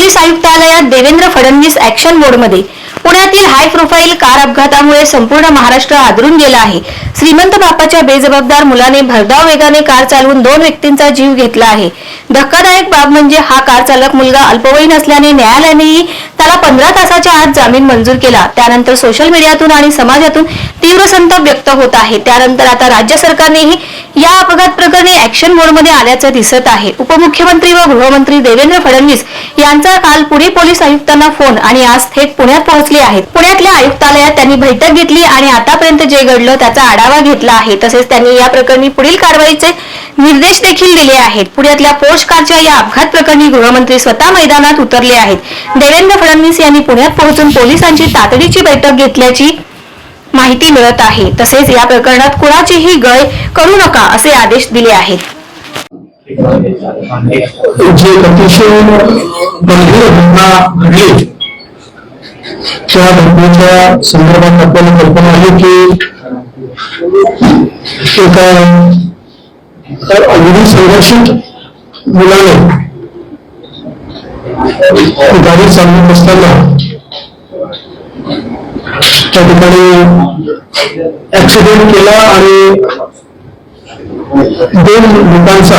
आज थेट Pune police Devendra Fadnavis action मोडमध्ये पुण्यातील हाय प्रोफाईल कार अपघातामुळे संपूर्ण महाराष्ट्र आदरून गेला आहे. श्रीमंत बापाच्या बेजबाबदार मुलाने भरधाव वेगाने कार चालवून दोन व्यक्तींचा जीव घेतला आहे. धक्कादायक बाब म्हणजे हा कार चालक मुलगा अल्पवयीन असल्याने न्यायालयानेही त्याला पंधरा तासाच्या आत जामीन मंजूर केला. त्यानंतर सोशल मीडियातून आणि समाजातून तीव्र संताप व्यक्त होत आहे. त्यानंतर आता राज्य सरकारनेही या अपघात प्रकरणी ऍक्शन मोडमध्ये आल्याचं दिसत आहे. उपमुख्यमंत्री व गृहमंत्री देवेंद्र फडणवीस यांचा काल पुणे पोलीस पोलीस आयुक्तांना फोन आणि आज थेट पुण्यात पोहोचले आहेत. पुण्यातल्या आयुक्तालयात त्यांनी बैठक घेतली आणि आतापर्यंत जे घडलं त्याचा आढावा घेतला आहे. तसेच त्यांनी या प्रकरणी पुढील कारवाईचे निर्देश देखील दिले आहेत. पुण्यातल्या पोर्श कारच्या या अपघात प्रकरणी गृहमंत्री स्वतः मैदानात उतरले आहेत. देवेंद्र फडणवीस यांनी पुण्यात पोहोचून पोलिसांची तातडीची बैठक घेतल्याची माहिती मिळत आहे. तसेच या प्रकरणात कुणाचीही गय करू नका असे आदेश दिले आहेत. जे अतिशय गंभीर घटना घडली त्या घटनेच्या संदर्भात आपल्याला कल्पना आली की एका अगदी संघर्षित मुलाने गाडी चालवत असताना त्या ठिकाणी ऍक्सिडेंट केला आणि दोन लोकांचा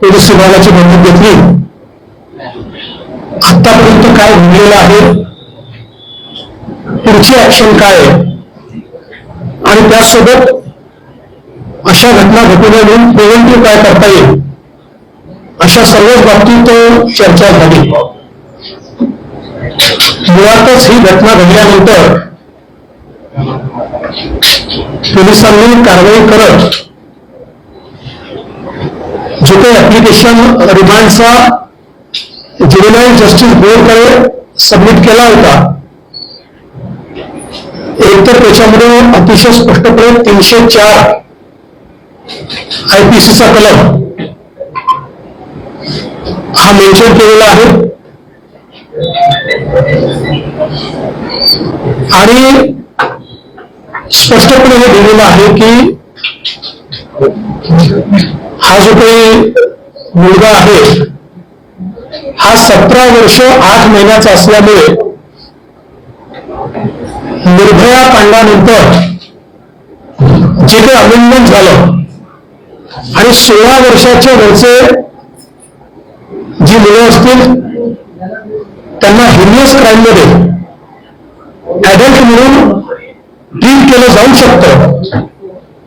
पोलीस विभागाची बैठक घेतली. आतापर्यंत काय घडलेलं आहे? पुढची ऍक्शन काय आहे? आणि त्यासोबत अशा घटना घटना नये म्हणून प्रिव्हेंटिव्ह काय करता येईल? अशा सर्वच बाबतीत चर्चा झाली. मुळातच ही घटना घडल्यानंतर पोलिसांनी कारवाई करत जो काही ऍप्लिकेशन रिमांडचा ज्युडिनाईल जस्टिस बोर्डकडे सबमिट केला होता. एक तर त्याच्यामध्ये अतिशय स्पष्टपणे तीनशे चार आयपीसीचा कलम हा मेन्शन केलेला आहे. आणि स्पष्टपणे हे दिलेलं आहे की हा जो काही मुलगा आहे हा सतरा वर्ष आठ महिन्याचा असल्यामुळे निर्भया कांडानंतर जे काही अवलंबन झालं आणि सोळा वर्षाच्या वरचे जी मुलं असतील त्यांना हिरियस क्राईममध्ये ऍडल्ट म्हणून ट्रीट केलं जाऊ शकतं.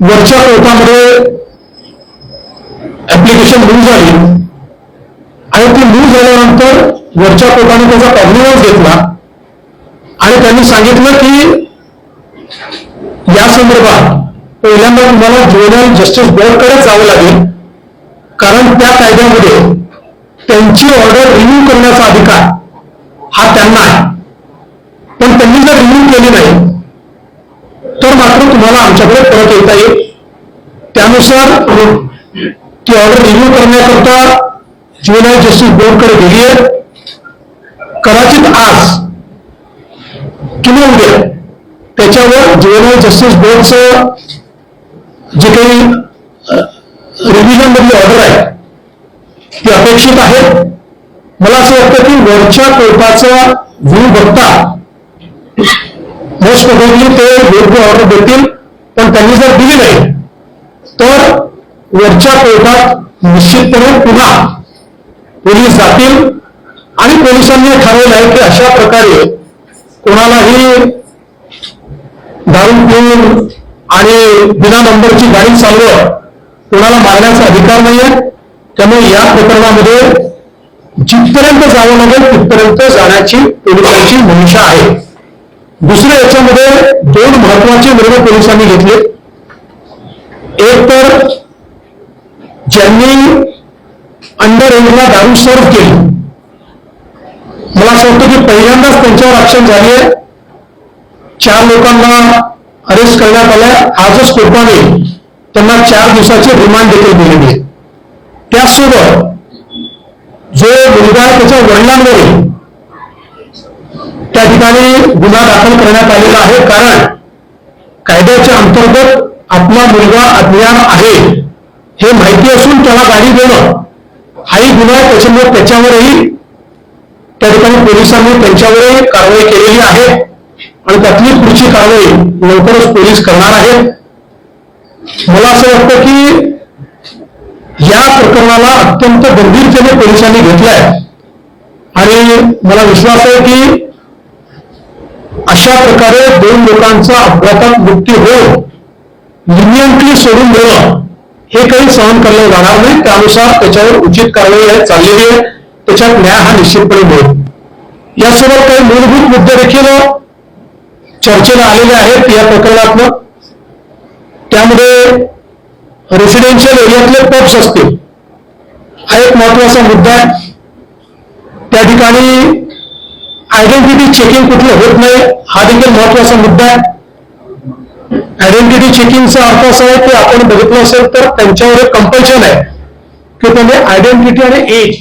वरच्या कोर्टामध्ये ऍप्लिकेशन मूव्ह झाली. आणि ती मूव्ह झाल्यानंतर वरच्या कोर्टाने त्याचा कॉग्निव्हन्स घेतला. आणि त्यांनी सांगितलं की या संदर्भात पहिल्यांदा तुम्हाला ज्युएनल जस्टिस बोर्डकडे जावं लागेल. कारण त्या कायद्यामध्ये त्यांची ऑर्डर रिन्यू करण्याचा अधिकार हा त्यांना आहे. तुम्हाला आमच्याकडे परत येता येईल. त्यानुसार ती ऑर्डर रिन्यू करण्याकरता ज्युएनल जस्टिस बोर्डकडे गेली आहे कदाचित आज किंवा उद्या त्याच्यावर ज्युएनल जस्टिस बोर्डचं जे काही रिव्हिजन मधली ऑर्डर आहे ती अपेक्षित आहे. मला असं वाटतं की वरच्या कोर्टाचा व्ह्यू बघता मोस्ट प्रोबेबली ते योग्य ऑर्डर देतील पण त्यांनी जर दिली नाही तर वरच्या कोर्टात निश्चितपणे पुन्हा पोलीस जातील आणि पोलिसांनी ठरवलं आहे की अशा प्रकारे कोणालाही दारू पिऊन आणि बिना नंबरची गाडी चालवत कोणाला मारण्याचा अधिकार नाहीये. त्यामुळे या प्रकरणामध्ये जिथपर्यंत जावं लागेल तिथपर्यंत जाण्याची पोलिसांची भूमिका आहे. दुसरं याच्यामध्ये दोन महत्त्वाचे निर्णय पोलिसांनी घेतले एक तर ज्यांनी अंडर एजला सर्व केली. मला असं वाटतं की पहिल्यांदाच त्यांच्यावर ऍक्शन झाली आहे. चार लोकांना अरेस्ट करण्यात आल्या. आजच कोर्टाने त्यांना चार दिवसाचे रिमांड देखील दिलेली आहे. जो मुलगा आहे त्याच्या वडिलांवरील त्या ठिकाणी गुन्हा दाखल करण्यात आलेला आहे. कारण कायद्याच्या अंतर्गत आपला मुलगा अज्ञान आहे हे माहिती असून त्याला गाडी देणं हाही गुन्हा आहे त्याच्यामुळे त्याच्यावरही त्या ठिकाणी पोलिसांनी त्यांच्यावरही कारवाई केलेली आहे. आणि त्यातली पुढची कारवाई लवकरच पोलीस करणार आहेत. मला असं वाटतं की या प्रकरणाला अत्यंत गंभीरतेने पोलिसांनी घेतलाय आणि मला विश्वास आहे की अशा प्रकारे दोन लोकांचा अपघातात मृत्यू होऊन लिनियंटली सोडून देणं हे काही सहन केलं जाणार नाही. त्यानुसार त्याच्यावर उचित कारवाई आहे चाललेली आहे. त्याच्यात न्याय हा निश्चितपणे मिळेल. यासोबत काही मूलभूत मुद्दे देखील चर्चेला आलेले आहेत या प्रकरणातनं. त्यामध्ये रेसिडेन्शियल एरियातले पब्स असतील. हा एक महत्त्वाचा मुद्दा आहे. त्या ठिकाणी आयडेंटिटी चेकिंग कुठलं होत नाही हा देखील महत्त्वाचा मुद्दा आहे. आयडेंटिटी चेकिंगचा अर्थ असा आहे की आपण बघितलं असेल तर त्यांच्यावर कंपल्शन आहे की त्यांनी आयडेंटिटी आणि एज